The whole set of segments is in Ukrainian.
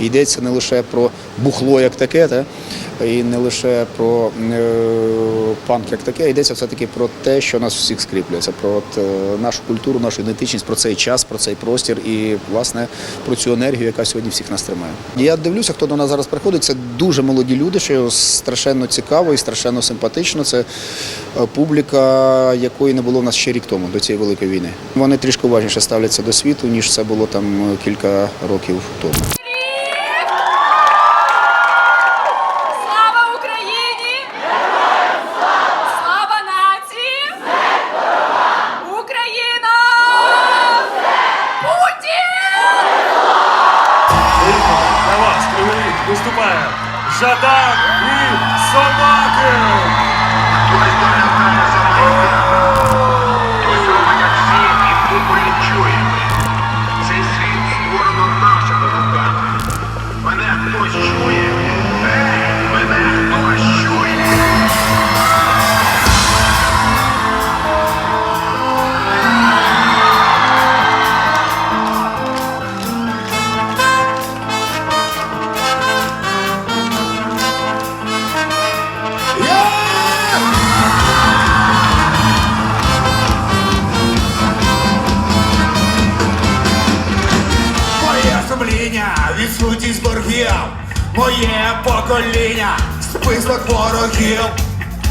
Йдеться не лише про бухло як таке, та, і не лише про е, панк як таке, а йдеться все-таки про те, що нас всіх скріплює. Це про е, нашу культуру, нашу ідентичність, про цей час, про цей простір і, власне, про цю енергію, яка сьогодні всіх нас тримає. Я дивлюся, хто до нас зараз приходить. Це дуже молоді люди, що страшенно цікаво і страшенно симпатично. Це е, публіка, якої не було в нас ще рік тому до цієї великої війни. Вони трішки уважніше ставляться до світу, ніж це було там кілька років тому. Жадан і Собаки! Моє покоління, список ворогів,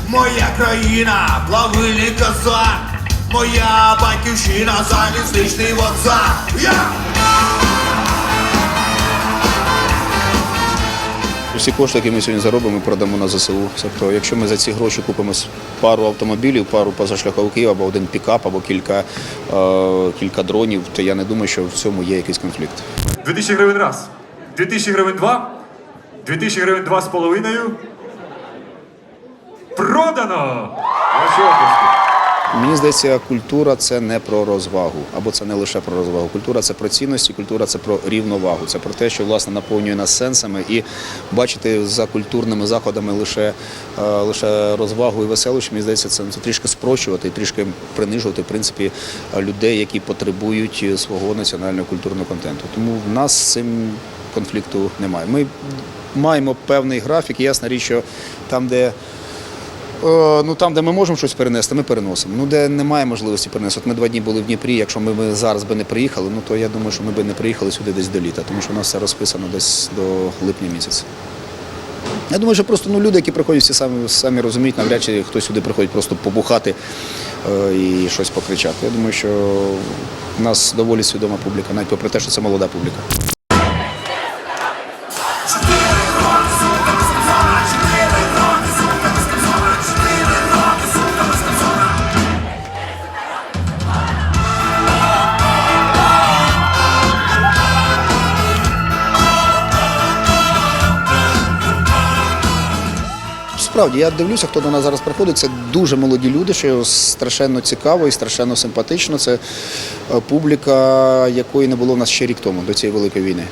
моя країна, плавильний козак, моя батьківщина, залізничний вокзал. Я! Всі кошти, які ми сьогодні заробимо, ми продамо на ЗСУ. Тобто, якщо ми за ці гроші купимо пару автомобілів, пару позашляховиків або один пікап, або кілька, е, кілька дронів, то я не думаю, що в цьому є якийсь конфлікт. 2000 гривень раз, 2000 гривень два, 2000 гривень два з половиною. Продано! Мені здається, культура це не про розвагу, або це не лише про розвагу. Культура це про цінності, культура це про рівновагу. Це про те, що власне наповнює нас сенсами, і бачити за культурними заходами лише, е, лише розвагу і веселощі, мені здається, це, це трішки спрощувати і трішки принижувати в принципі е, людей, які потребують е, свого національного культурного контенту. Тому в нас з цим конфлікту немає. Ми маємо певний графік. Ясна річ, що там, де Е, Ну там, де ми можемо щось перенести, ми переносимо. Ну де немає можливості перенести. От ми два дні були в Дніпрі. Якщо ми, ми зараз би не приїхали, ну то я думаю, що ми би не приїхали сюди десь до літа, тому що у нас все розписано десь до липня місяця. Я думаю, що просто ну, люди, які приходять, всі самі, самі розуміють, навряд чи хтось сюди приходить просто побухати е, і щось покричати. Я думаю, що в нас доволі свідома публіка, навіть попри те, що це молода публіка. Справді, я дивлюся, хто до нас зараз приходить. Це дуже молоді люди, що страшенно цікаво і страшенно симпатично. Це е, публіка, якої не було в нас ще рік тому до цієї великої війни.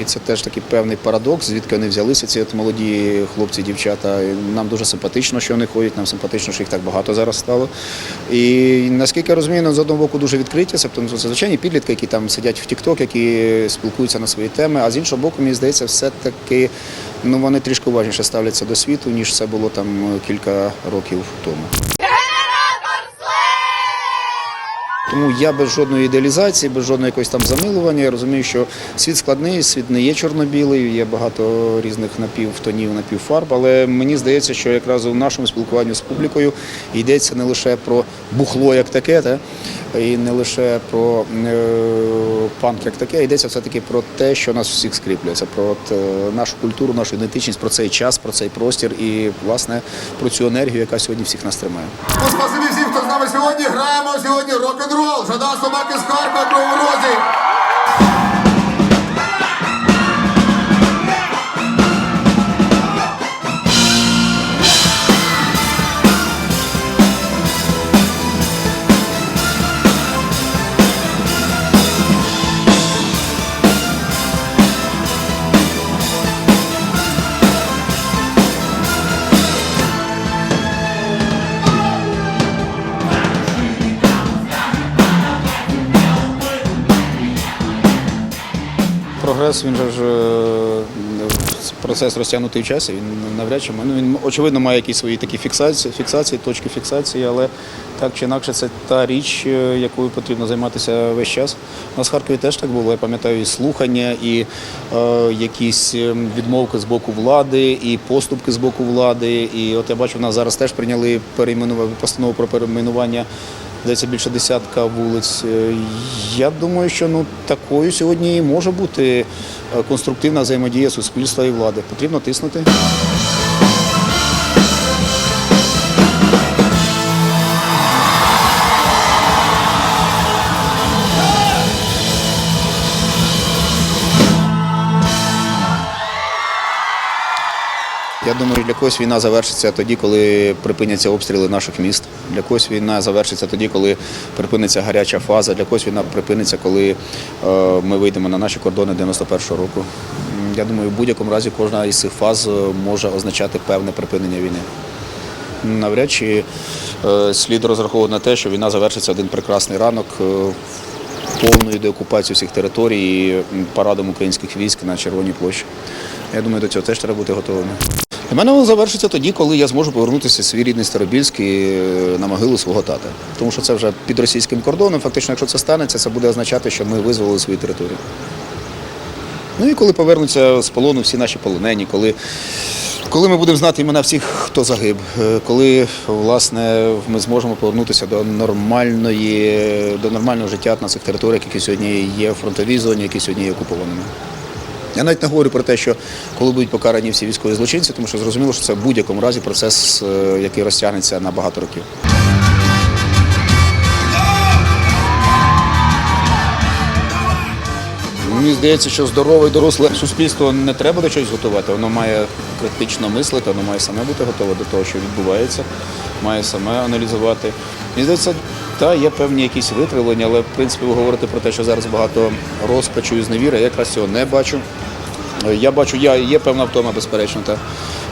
І це теж такий певний парадокс, звідки вони взялися, ці от молоді хлопці, дівчата. Нам дуже симпатично, що вони ходять, нам симпатично, що їх так багато зараз стало. І наскільки я розумію, ну, з одного боку дуже відкриті, це, тому це звичайні підлітки, які там сидять в Тік-Ток, які спілкуються на свої теми. А з іншого боку, мені здається, все-таки ну, вони трішки уважніше ставляться до світу, ніж це було там кілька років тому. Тому я без жодної ідеалізації, без жодного якогось там замилування. Я розумію, що світ складний, світ не є чорно-білий, є багато різних напівтонів, напівфарб. Але мені здається, що якраз у нашому спілкуванні з публікою йдеться не лише про бухло як таке, та, і не лише про е, панк як таке, а йдеться все-таки про те, що нас всіх скріплює. Це про от, е, нашу культуру, нашу ідентичність, про цей час, про цей простір і, власне, про цю енергію, яка сьогодні всіх нас тримає. Сьогодні. Граємо сьогодні рок-н-рол. Жада собаки з Харкова Кривому Прогрес він же ж е, процес розтягнутий в часі. Він навряд чи ну, він очевидно має якісь свої такі фіксації, фіксації, точки фіксації, але так чи інакше це та річ, е, якою потрібно займатися весь час. У нас в Харкові теж так було. Я пам'ятаю і слухання, і е, якісь е, відмовки з боку влади, і поступки з боку влади. І от я бачу, в нас зараз теж прийняли перейменування постанову про перейменування. Здається, більше десятка вулиць. Е, Я думаю, що ну такою сьогодні може бути е, конструктивна взаємодія суспільства і влади. Потрібно тиснути. Я думаю, для когось війна завершиться тоді, коли припиняться обстріли наших міст. Для когось війна завершиться тоді, коли припиниться гаряча фаза. Для когось війна припиниться, коли е, ми вийдемо на наші кордони 91-го року. Я думаю, в будь-якому разі кожна із цих фаз е, може означати певне припинення війни. Навряд чи е, слід розраховувати на те, що війна завершиться один прекрасний ранок повною деокупацією всіх територій і парадом українських військ на Червоній площі. Я думаю, до цього теж треба бути готовими. Для мене воно завершиться тоді, коли я зможу повернутися в свій рідний Старобільський е, на могилу свого тата. Тому що це вже під російським кордоном. Фактично, якщо це станеться, це буде означати, що ми визволили свої території. Ну і коли повернуться з полону всі наші полонені, коли, коли ми будемо знати імена всіх, хто загиб, е, коли власне ми зможемо повернутися до нормальної, до нормального життя на цих територіях, які сьогодні є в фронтовій зоні, які сьогодні є окупованими. Я навіть не говорю про те, що коли будуть покарані всі військові злочинці, тому що зрозуміло, що це в будь-якому разі процес, е, який розтягнеться на багато років. Мені здається, що здорове і доросле суспільство не треба до чогось готувати. Воно має критично мислити, воно має саме бути готове до того, що відбувається, має саме аналізувати. Мені здається, та є певні якісь викривлення, але в принципі ви говорите про те, що зараз багато розпачу і зневіри. Я якраз цього не бачу. Я бачу, я є певна втома, безперечно, та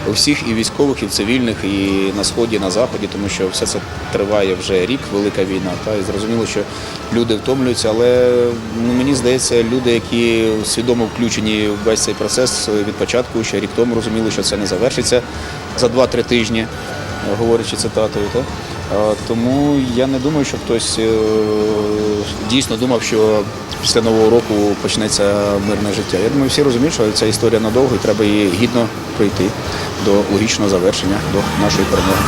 у всіх і військових, і цивільних, і на сході, і на заході, тому що все це триває вже рік, велика війна. Та і зрозуміло, що люди втомлюються, але ну, мені здається, люди, які свідомо включені в весь цей процес від початку, ще рік тому розуміли, що це не завершиться за 2-3 тижні, говорячи цитатою. Та? Тому я не думаю, що хтось е, дійсно думав, що після нового року почнеться мирне життя. Я думаю, всі розуміють, що ця історія надовго і треба її гідно пройти до логічного завершення, до нашої перемоги.